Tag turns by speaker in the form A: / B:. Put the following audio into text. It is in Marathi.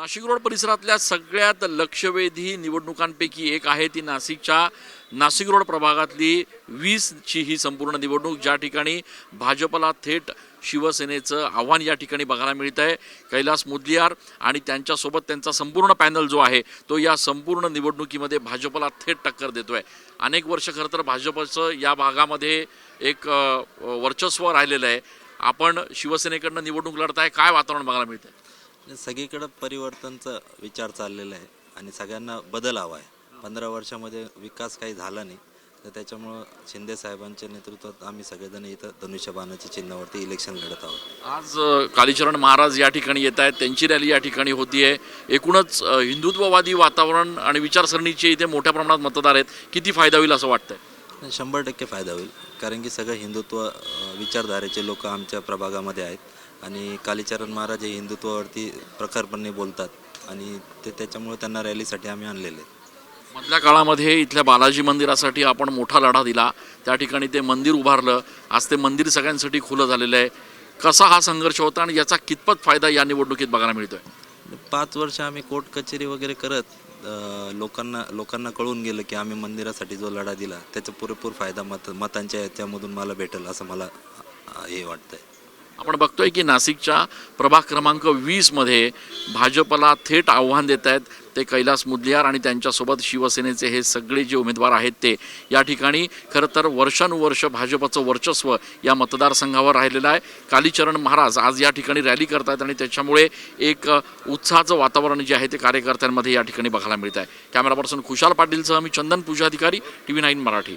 A: नाशिक रोड परिसरातल्या सगळ्यात लक्षवेधी निवडणुकांपैकी एक आहे ती नाशिकच्या. नाशिक रोड प्रभागातली वीसची ही संपूर्ण निवडणूक. ज्या ठिकाणी भाजपला थेट शिवसेनेचं आव्हान या ठिकाणी बघायला मिळत आहे कैलास मुदलियार आणि त्यांच्यासोबत त्यांचा संपूर्ण पॅनल जो आहे तो या संपूर्ण निवडणुकीमध्ये भाजपला थेट टक्कर देतो आहे अनेक वर्ष खरं तर भाजपचं या भागामध्ये एक वर्चस्व राहिलेलं आहे. आपण शिवसेनेकडनं निवडणूक लढताय काय वातावरण बघायला
B: मिळतं सगळीकडं परिवर्तनचा विचार चाललेला आहे आणि सगळ्यांना बदल हवा आहे. पंधरा वर्षामध्ये विकास काही झाला नाही तर त्याच्यामुळं शिंदे साहेबांच्या नेतृत्वात आम्ही सगळेजण इथं धनुष्यबाणाच्या चिन्हावरती इलेक्शन लढत आहोत.
A: आज अ, कालीचरण महाराज या ठिकाणी येत आहेत त्यांची रॅली या ठिकाणी होतीये. एकूणच अ, हिंदुत्ववादी वातावरण आणि विचारसरणीचे इथे मोठ्या प्रमाणात मतदार आहेत. किती फायदा होईल असं वाटतंय?
B: शंभर टक्के फायदा होईल कारण की सगळं हिंदुत्व अं, विचारधारेचे लोक आमच्या प्रभागामध्ये आहेत. आणि कालीचरण महाराज हे हिंदुत्वावरती प्रखरपणे बोलतात आणि ते त्याच्यामुळे त्यांना रॅलीसाठी आम्ही आणलेले. आहेत
A: मधल्या काळामध्ये इथल्या बालाजी मंदिरासाठी आपण मोठा लढा दिला. त्या ठिकाणी ते मंदिर उभारलं. आज ते मंदिर सगळ्यांसाठी खुलं झालेलं आहे. कसा हा संघर्ष होता आणि याचा कितपत फायदा या निवडणुकीत बघायला मिळतोय?
B: पाच वर्ष आम्ही कोर्ट कचेरी वगैरे करत अं, लोकांना लोकांना कळून गेलं की आम्ही मंदिरासाठी जो लढा दिला त्याचा पुरेपूर फायदा मत मतांच्या याच्यामधून मला भेटेल असं मला अं, हे वाटतंय.
A: आपण बघतोय की नाशिकच्या प्रभाग क्रमांक वीसमध्ये भाजपला थेट आव्हान देत आहेत ते कैलास मुदलियार आणि त्यांच्यासोबत शिवसेनेचे हे सगळे जे उमेदवार आहेत ते. या ठिकाणी खरं तर वर्षानुवर्ष भाजपचं वर्चस्व या मतदारसंघावर राहिलेलं आहे. कालीचरण महाराज आज या ठिकाणी रॅली करत आहेत आणि त्याच्यामुळे एक उत्साहाचं वातावरण जे आहे ते कार्यकर्त्यांमध्ये या ठिकाणी बघायला मिळत आहे कॅमेरा पर्सन खुशाल पाटीलसह मी चंदन पूजा अधिकारी टी व्ही नाईन मराठी.